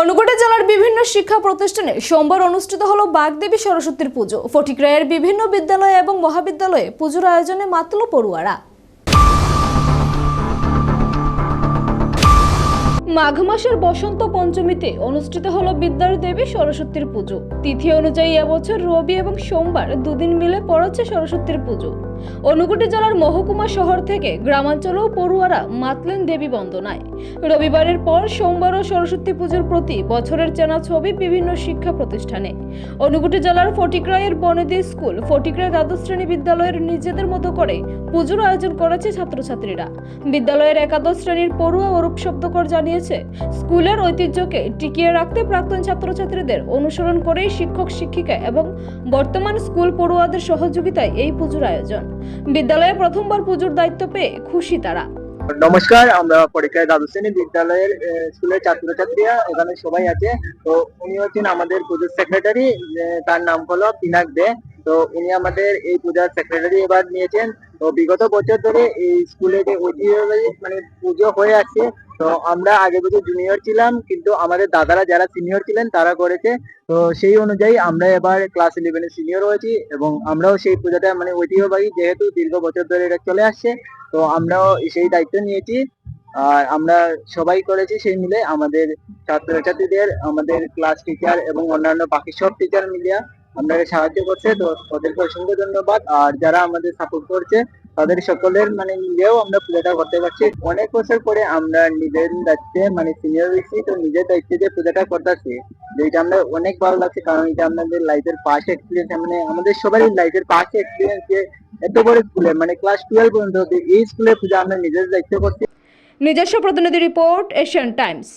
অনুকূটে জেলার বিভিন্ন শিক্ষা প্রতিষ্ঠানে সোমবার অনুষ্ঠিত হলো বাগদেবী সরস্বতীর পুজো। ফটিকরায়ের বিভিন্ন বিদ্যালয় এবং মহাবিদ্যালয়ে পুজোর আয়োজনে মাতল পড়ুয়ারা। মাঘ মাসের বসন্ত পঞ্চমীতে অনুষ্ঠিত হলো বিদ্যার দেবী সরস্বতীর পুজো। তিথি অনুযায়ী এবছর রবি এবং সোমবার দুদিন মিলে পড়াচ্ছে সরস্বতীর পুজো। অনুকুটি জেলার মহকুমা শহর থেকে গ্রামাঞ্চলেও পড়ুয়ারা মাতলেন দেবী বন্দনায়। রবিবারের পর সোমবার ও সরস্বতী পুজোর প্রতি বছরের চেনা ছবি বিভিন্ন শিক্ষা প্রতিষ্ঠানে। অনুকুটি জেলার ফটিকরায়ের বনেদি স্কুল ফটিকরায় দ্বাদশ শ্রেণি বিদ্যালয়ের নিজেদের মতো করে পুজোর আয়োজন করেছে ছাত্রছাত্রীরা। বিদ্যালয়ের একাদশ শ্রেণির পড়ুয়া অরূপ শব্দকর জানিয়েছে, স্কুলের ঐতিহ্যকে টিকিয়ে রাখতে প্রাক্তন ছাত্রছাত্রীদের অনুসরণ করেই শিক্ষক, শিক্ষিকা এবং বর্তমান স্কুল পড়ুয়াদের সহযোগিতায় এই পুজোর আয়োজন। বিদ্যালয়ে প্রথমবার পুজোর দায়িত্ব পেয়ে খুশি তারা। নমস্কার, আমরা পরীক্ষায় দ্বাদশ শ্রেণি বিদ্যালয়ের স্কুলের ছাত্রছাত্রীরা এখানে সবাই আছে। তো উনি হচ্ছেন আমাদের পুজোর সেক্রেটারি তার নাম হলো পিনাক দে। তো উনি আমাদের এই পূজার সেক্রেটারি এবার নিয়েছেন। তো বিগত বছর ধরে এই স্কুলে যে ঐতিহ্যবাহী মানে পুজো হয়ে আসছে তো আমরা আগে বছর জুনিয়র ছিলাম, কিন্তু আমাদের দাদারা যারা সিনিয়র ছিলেন, তারা করেছে। তো সেই অনুযায়ী আমরা এবার ক্লাস ইলেভেনে সিনিয়র হয়েছি এবং আমরাও সেই পূজাটা মানে ঐতিহ্যবাহী যেহেতু দীর্ঘ বছর ধরে এটা চলে আসছে, তো আমরাও সেই দায়িত্ব নিয়েছি। আর আমরা সবাই করেছি সেই মিলে আমাদের ছাত্রছাত্রীদের, আমাদের ক্লাস টিচার এবং অন্যান্য বাকি সব টিচার মিলিয়ে আমাদের সাহায্য করছে। তো ওদেরকে অসংখ্য ধন্যবাদ। আর যারা আমাদের সাপোর্ট করছে তাদের সকলের মানে মিলেও আমরা পূজাটা করতে পারছি। অনেক বছর পরে আমরা নিজের দায়িত্বে মানে সিনিয়র হয়েছি, তো নিজের দায়িত্বে যে পূজাটা করতেছি, যেটা আমরা অনেক ভালো লাগছে, কারণ এটা আমাদের লাইফের পাস্ট এক্সপিরিয়েন্স মানে আমাদের সবারই লাইফের পাস্ট এক্সপিরিয়েন্স যে এত বড় স্কুলে মানে ক্লাস টুয়েলভ পর্যন্ত এই স্কুলে পূজা আমরা নিজের দায়িত্ব করছি। নিজস্ব প্রতিনিধি রিপোর্ট এশিয়ান টাইমস